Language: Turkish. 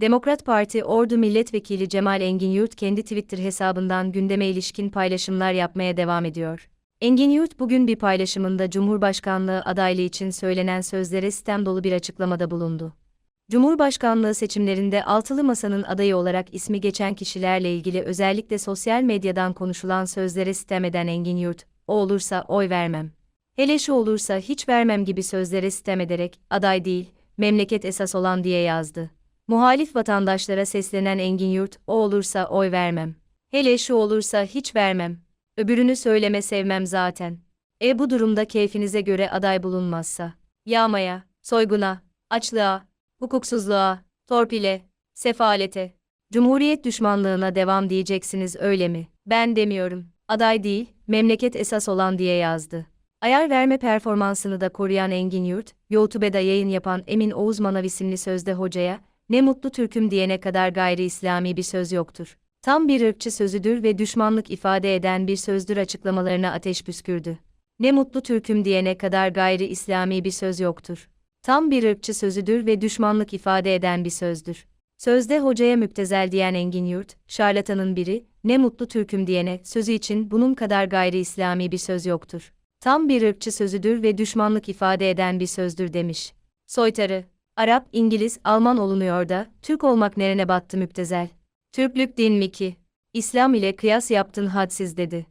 Demokrat Parti Ordu Milletvekili Cemal Engin Yurt kendi Twitter hesabından gündeme ilişkin paylaşımlar yapmaya devam ediyor. Engin Yurt bugün bir paylaşımında Cumhurbaşkanlığı adaylığı için söylenen sözlere sistem dolu bir açıklamada bulundu. Cumhurbaşkanlığı seçimlerinde altılı masanın adayı olarak ismi geçen kişilerle ilgili özellikle sosyal medyadan konuşulan sözlere sitem eden Engin Yurt, o olursa oy vermem. Hele şu olursa hiç vermem gibi sözlere sitem ederek, aday değil, memleket esas olan diye yazdı. Muhalif vatandaşlara seslenen Engin Yurt, o olursa oy vermem. Hele şu olursa hiç vermem. Öbürünü söyleme sevmem zaten. E bu durumda keyfinize göre aday bulunmazsa. Yağmaya, soyguna, açlığa, hukuksuzluğa, torpile, sefalete, cumhuriyet düşmanlığına devam diyeceksiniz öyle mi? Ben demiyorum. Aday değil, memleket esas olan diye yazdı. Ayar verme performansını da koruyan Engin Yurt, YouTube'da yayın yapan Emin Oğuz Manav isimli sözde hocaya, ne mutlu Türk'üm diyene kadar gayri İslami bir söz yoktur. Tam bir ırkçı sözüdür ve düşmanlık ifade eden bir sözdür açıklamalarına ateş püskürdü. Ne mutlu Türk'üm diyene kadar gayri İslami bir söz yoktur. Tam bir ırkçı sözüdür ve düşmanlık ifade eden bir sözdür. Sözde hocaya müptezel diyen Engin Yurt, şarlatanın biri, ne mutlu Türk'üm diyene sözü için bunun kadar gayri İslami bir söz yoktur. Tam bir ırkçı sözüdür ve düşmanlık ifade eden bir sözdür demiş. Soytarı, Arap, İngiliz, Alman olunuyor da, Türk olmak nerene battı müptezel. Türklük din mi ki? İslam ile kıyas yaptın hadsiz dedi.